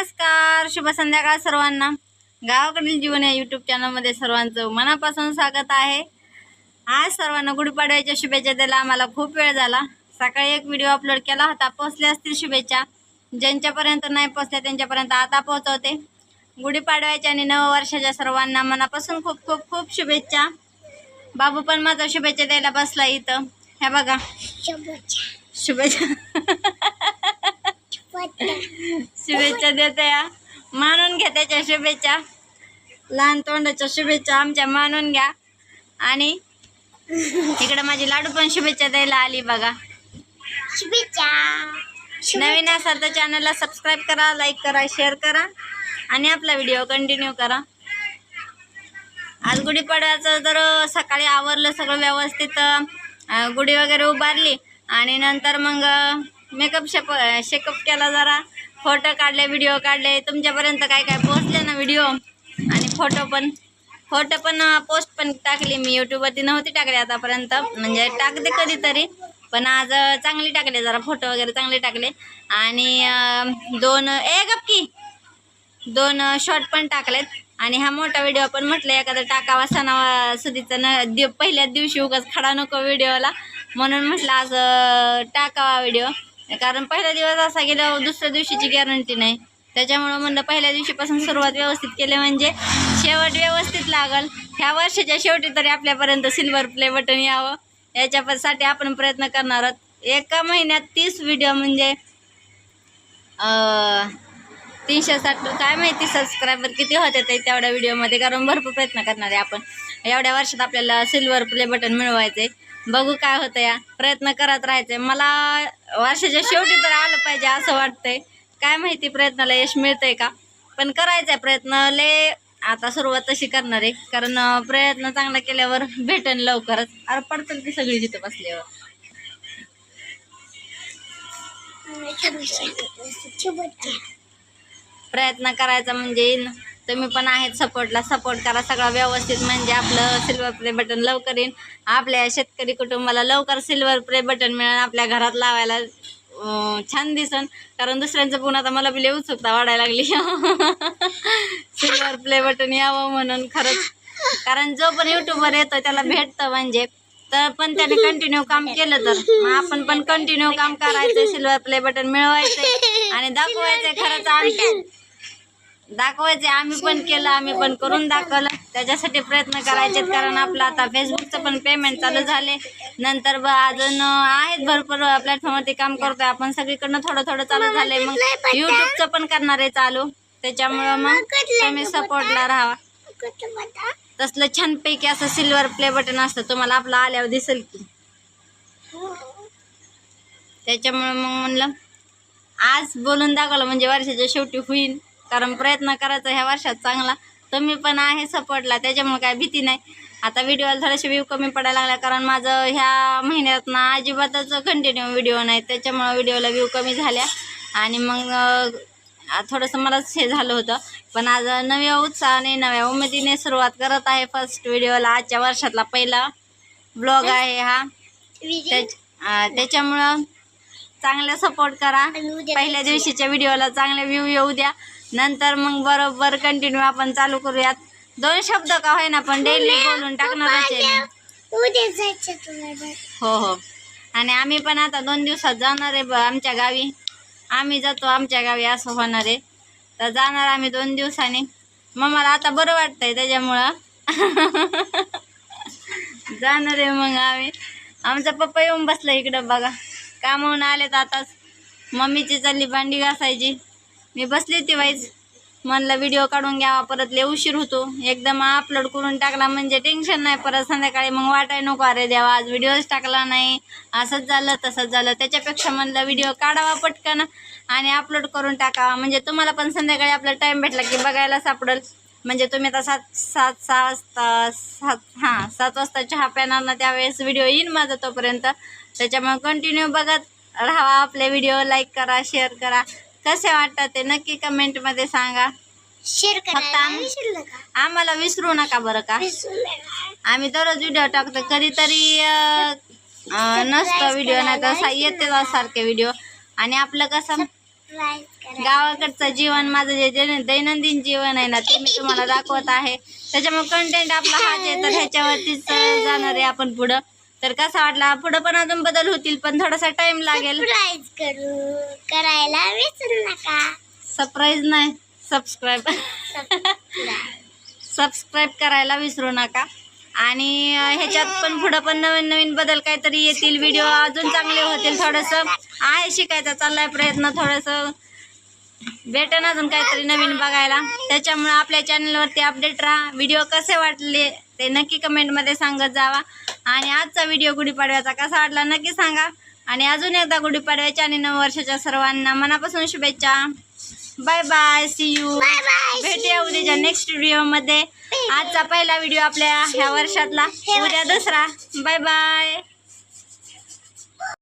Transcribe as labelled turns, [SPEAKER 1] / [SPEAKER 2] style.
[SPEAKER 1] नमस्कार शुभ संध्याकाळ सर्वांना. गावाकडील जीवन या यूट्यूब चॅनलमध्ये सर्वांचं मनापासून स्वागत आहे. आज सर्वांना गुढीपाडव्याच्या शुभेच्छा द्यायला आम्हाला खूप वेळ झाला. सकाळी एक व्हिडिओ अपलोड केला होता. पोचल्या असतील शुभेच्छा. ज्यांच्यापर्यंत नाही पोचल्या त्यांच्यापर्यंत आता पोहोचवते. गुढीपाडव्याच्या आणि नववर्षाच्या सर्वांना मनापासून खूप खूप खूप शुभेच्छा. बाबू पण माझा शुभेच्छा द्यायला बसला इथं. ह्या बघा. शुभेच्छा. शुभेच्छा. देते या. मानून घ्या त्याच्या शुभेच्छा. लहान तोंडाच्या शुभेच्छा आमच्या मानून घ्या. आणि इकडे माझी लाडू पण शुभेच्छा द्यायला आली बघा. नवीन असाल तर चॅनलला सबस्क्राईब करा लाईक करा शेअर करा. आणि आपला व्हिडिओ कंटिन्यू करा. आज गुढीपाडव्याचं जर सकाळी आवरलं सगळं व्यवस्थित गुढी वगैरे उभारली आणि नंतर मग मेकअप शेप शेकअप केला जरा. फोटो काढले व्हिडिओ काढले. तुमच्यापर्यंत काय काय पोचले ना व्हिडिओ? आणि फोटो पण. फोटो पण पोस्ट पण टाकली मी. यूट्यूबवरती नव्हती टाकली आतापर्यंत. म्हणजे टाकते कधीतरी. पण आज चांगली टाकले जरा. फोटो वगैरे चांगले टाकले. आणि दोन ए गपकी दोन शॉर्ट पण टाकलेत. आणि हा मोठा व्हिडिओ पण म्हटलं एखादा टाकावा सणावा सुधीचा न दिव पहिल्याच दिवशी उगाच खडा नको व्हिडिओला. म्हणून म्हटलं आज टाकावा व्हिडिओ. कारण पहिला दिवस असा गेला दुसऱ्या दिवशीची गॅरंटी नाही. त्याच्यामुळं म्हणलं पहिल्या दिवशीपासून सुरुवात व्यवस्थित केली म्हणजे शेवट व्यवस्थित लागल. ह्या वर्षाच्या शेवटी तरी आपल्यापर्यंत सिल्वर प्ले बटन यावं. याच्यासाठी आपण प्रयत्न करणार आहोत. एका महिन्यात तीस व्हिडिओ म्हणजे तीनशे साठ काय माहिती सबस्क्रायबर किती होते ते तेवढ्या व्हिडिओमध्ये कारण भरपूर प्रयत्न करणार आहे आपण. एवढ्या वर्षात आपल्याला सिल्वर प्ले बटन मिळवायचे बघू काय होतं या प्रयत्न करत राहायचे मला वर्षाच्या शेवटी तर आलं पाहिजे असं वाटतंय. काय माहिती प्रयत्नाला यश मिळतंय का? पण करायचा आहे प्रयत्न. ले आता सुरुवात तशी करणार आहे. कारण प्रयत्न चांगला केल्यावर भेटन लवकरच. अरे पडतील ती सगळी जिथं बसल्यावर. प्रयत्न करायचा म्हणजे. तुम्ही पण आहेत सपोर्टला सपोर्ट करा सगळं व्यवस्थित. म्हणजे आपलं सिल्वर प्ले बटन लवकर येईन. आपल्या शेतकरी कुटुंबाला लवकर सिल्वर प्ले बटन मिळेल. आपल्या घरात लावायला छान दिसन. कारण दुसऱ्यांचं पण आता मला बिले उत्सुकता वाढायला लागली. सिल्वर प्ले बटन यावं म्हणून खरंच. कारण जो पण युट्यूबवर येतो त्याला भेटतं म्हणजे. तर पण त्याने कंटिन्यू काम केलं तर. मग आपण पण कंटिन्यू काम करायचं. सिल्वर प्ले बटन मिळवायचं आणि दाखवायचं खरंच आणखी दाखवायचे. आम्ही पण केलं आम्ही पण करून दाखवलं. त्याच्यासाठी प्रयत्न करायचे कारण आपलं आता फेसबुकचं पण पेमेंट चालू झाले. नंतर ब अजून आहेत भरपूर प्लॅटफॉर्मवरती काम करतोय आपण. सगळीकडनं थोडं थोडं चालू झालंय. मग युट्यूबचं पण करणार आहे चालू. त्याच्यामुळं मग तुम्ही सपोर्टला राहा तसलं छानपैकी असं सिल्वर प्ले बटन असतं. तुम्हाला आपलं आल्यावर दिसेल की. त्याच्यामुळं मग म्हणलं आज बोलून दाखवलं. म्हणजे वर्षाच्या शेवटी होईल कारण प्रयत्न करायचा ह्या वर्षात चांगला. तुम्ही पण आहे सपोर्टला त्याच्यामुळे काय भीती नाही. आता व्हिडिओला थोडेसे व्ह्यू कमी पडायला लागला कारण माझं ह्या महिन्यात ना अजिबातच कंटिन्यू व्हिडिओ नाही. त्याच्यामुळं व्हिडिओला व्ह्यू कमी झाल्या. आणि मग थोडंसं मलाच हे झालं होतं. पण आज नव्या उत्साहाने नव्या उमेदीने सुरुवात करत आहे फर्स्ट व्हिडिओला आजच्या वर्षातला पहिला ब्लॉग आहे हा. त्याच्यामुळं चांगला सपोर्ट करा. पहिल्या दिवशीच्या व्हिडिओला चांगले व्ह्यू येऊ द्या. नंतर मग बरोबर कंटिन्यू आपण चालू करूयात. दोन शब्द का होईना पण डेली बोलून टाकणारच आहे
[SPEAKER 2] तुला.
[SPEAKER 1] हो हो. आणि आम्ही पण आता दोन दिवसात जाणार आहे ब आमच्या गावी. आम्ही जातो आमच्या गावी असं होणार आहे. तर जाणार आम्ही दोन दिवसांनी. मग मला आता बरं वाटतंय त्याच्यामुळं. जाणार आहे मग आम्ही. आमचा पप्पा येऊन बसला इकडं बघा. कामावून तर आताच मम्मीची चालली भांडी घासायची. मी बसली होती वाईज म्हणलं व्हिडिओ काढून घ्यावा परत लय उशीर होतो. एकदम अपलोड करून टाकला म्हणजे टेन्शन नाही परत संध्याकाळी मग वाटाय नको अरे देवा आज व्हिडिओच टाकला नाही. असंच झालं तसंच झालं. त्याच्यापेक्षा म्हणलं व्हिडिओ काढावा पटकन आणि अपलोड करून टाकावा. म्हणजे तुम्हाला पण संध्याकाळी आपला टाईम भेटला की बघायला सापडेल. म्हणजे तुम्ही आता सात सात सहा वाजता सात हां सात वाजता चहा प्यानार ना त्यावेळेस व्हिडिओ येईन माझा तोपर्यंत. त्याच्यामुळे कंटिन्यू बघत राहावा आपले व्हिडिओ लाईक करा शेअर करा. कसे वाटतात ते नक्की कमेंटमध्ये सांगा.
[SPEAKER 2] शेअर
[SPEAKER 1] फक्त
[SPEAKER 2] करायला
[SPEAKER 1] आम-
[SPEAKER 2] विसरलं का
[SPEAKER 1] आम्हाला विसरू नका बरं का? आम्ही दररोज व्हिडिओ टाकतो कधीतरी नसतं व्हिडिओ नाही तर येते सारखे व्हिडिओ आणि आपलं कसं
[SPEAKER 2] करा
[SPEAKER 1] गावाकडचं जीवन माझं जे जे दैनंदिन जीवन आहे ना ते मी तुम्हाला दाखवत आहे. त्याच्यामुळे कंटेंट आपला हाच आहे तर ह्याच्यावरतीच जाणार आहे आपण पुढं. तर कसा वाटला? पुढं पण अजून बदल होतील पण थोडासा टाइम लागेल.
[SPEAKER 2] करू. करायला विसरू नका.
[SPEAKER 1] सरप्राईज नाही. सबस्क्राईब. सबस्क्राईब करायला विसरू नका. आणि ह्याच्यात पण पुढं पण नवीन नवीन बदल काहीतरी येतील. व्हिडिओ अजून चांगले होतील थोडंसं. आहे शिकायचा चाललाय प्रयत्न थोडंसं. भेटेन अजून काहीतरी नवीन बघायला. त्याच्यामुळे आपल्या चॅनलवरती अपडेट राहा. व्हिडिओ कसे वाटले ते नक्की कमेंटमध्ये सांगत जावा. आणि आजचा व्हिडिओ गुढीपाडव्याचा कसा वाटला नक्की सांगा. आणि अजून एकदा गुढीपाडव्याच्या आणि नववर्षाच्या सर्वांना मनापासून शुभेच्छा. Bye bye see you. भेटूया उद्याच्या नेक्स्ट व्हिडिओमध्ये आजचा पहिला व्हिडिओ आपल्या ह्या वर्षातला. उद्या दुसरा. Bye bye